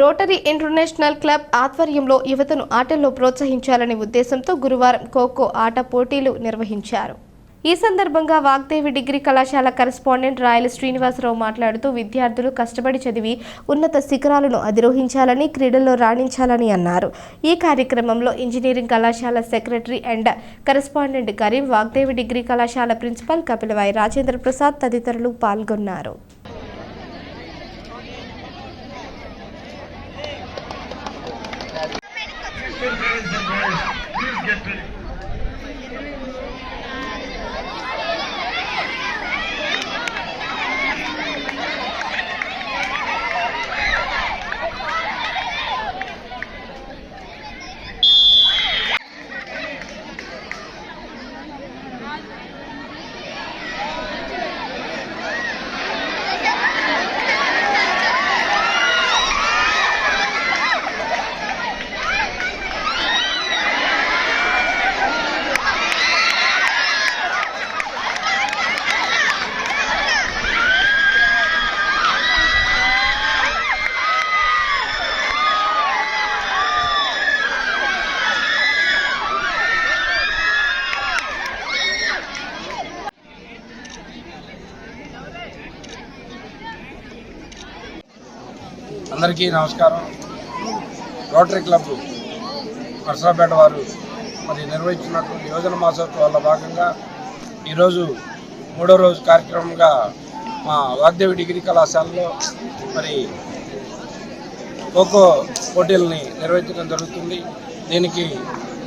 Rotary international club ఆధ్వర్యంలో యువతను ఆటల్లో ప్రోత్సహించాలనే ఉద్దేశంతో గురువారం ఖోఖో ఆట పోటీలు నిర్వహించారు. ఈ సందర్భంగా వాగ్దేవి డిగ్రీ కళాశాల కరెస్పాండెంట్ రాయల శ్రీనివాసరావు మాట్లాడుతూ విద్యార్థులు కష్టపడి చదివి ఉన్నత శిఖరాలను అధిరోహించాలని క్రీడల్లో రాణించాలని అన్నారు. ఈ కార్యక్రమంలో ఇంజనీరింగ్ కళాశాల secretary and correspondent Karim Vagdevi degree కళాశాల ప్రిన్సిపల్ కపిలవాయి రాజేంద్ర ప్రసాద్ తదితరులు పాల్గొన్నారు. Please get ready. అందరికీ నమస్కారం. రోటరీ క్లబ్ నర్సరాపేట వారు మరి నిర్వహించినటువంటి యోజన మాసోత్సవాల్లో భాగంగా ఈరోజు మూడో రోజు కార్యక్రమంగా మా వాగ్దేవి డిగ్రీ కళాశాలలో మరి ఖోఖో పోటీలని నిర్వహించడం జరుగుతుంది. దీనికి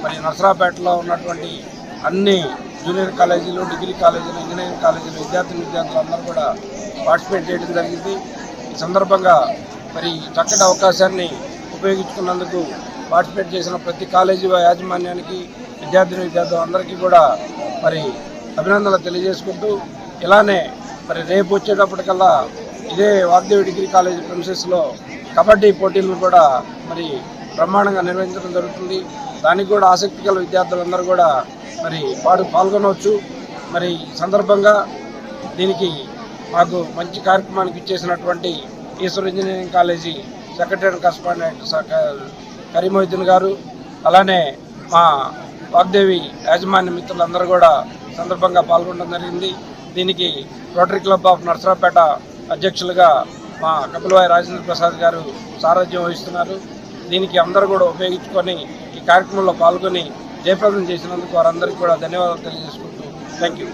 మరి నర్సరాపేటలో ఉన్నటువంటి అన్ని జూనియర్ కాలేజీలు డిగ్రీ కాలేజీలు ఇంజనీరింగ్ కాలేజీలు విద్యార్థిని విద్యార్థులు అందరూ కూడా పార్టిసిపేట్ చేయడం జరిగింది. ఈ సందర్భంగా మరి చక్కటి అవకాశాన్ని ఉపయోగించుకున్నందుకు పార్టిసిపేట్ చేసిన ప్రతి కాలేజీ యాజమాన్యానికి విద్యార్థిని విద్యార్థులు అందరికీ కూడా మరి అభినందనలు తెలియజేసుకుంటూ ఇలానే మరి రేపు వచ్చేటప్పటికల్లా ఇదే వాగ్దేవి డిగ్రీ కాలేజీ ప్రిన్సెస్లో కబడ్డీ పోటీలను కూడా మరి బ్రహ్మాండంగా నిర్వహించడం జరుగుతుంది. దానికి కూడా ఆసక్తి గల విద్యార్థులందరూ కూడా మరి పాడు పాల్గొనవచ్చు. మరి సందర్భంగా దీనికి మాకు మంచి కార్యక్రమానికి ఇచ్చేసినటువంటి Eshwar engineering college secretary correspondent Karimohiddin గారు అలానే మా వాగ్దేవి యాజమాన్య మిత్రులందరూ కూడా సందర్భంగా పాల్గొనడం జరిగింది. దీనికి రోటరీ క్లబ్ ఆఫ్ నర్సరాపేట అధ్యక్షులుగా మా కపిలవాయి రాజేంద్ర ప్రసాద్ గారు సారథ్యం వహిస్తున్నారు. దీనికి అందరూ కూడా ఉపయోగించుకొని ఈ కార్యక్రమంలో పాల్గొని జయప్రదం చేసినందుకు వారందరికీ కూడా ధన్యవాదాలు తెలియజేసుకుంటూ థ్యాంక్ యూ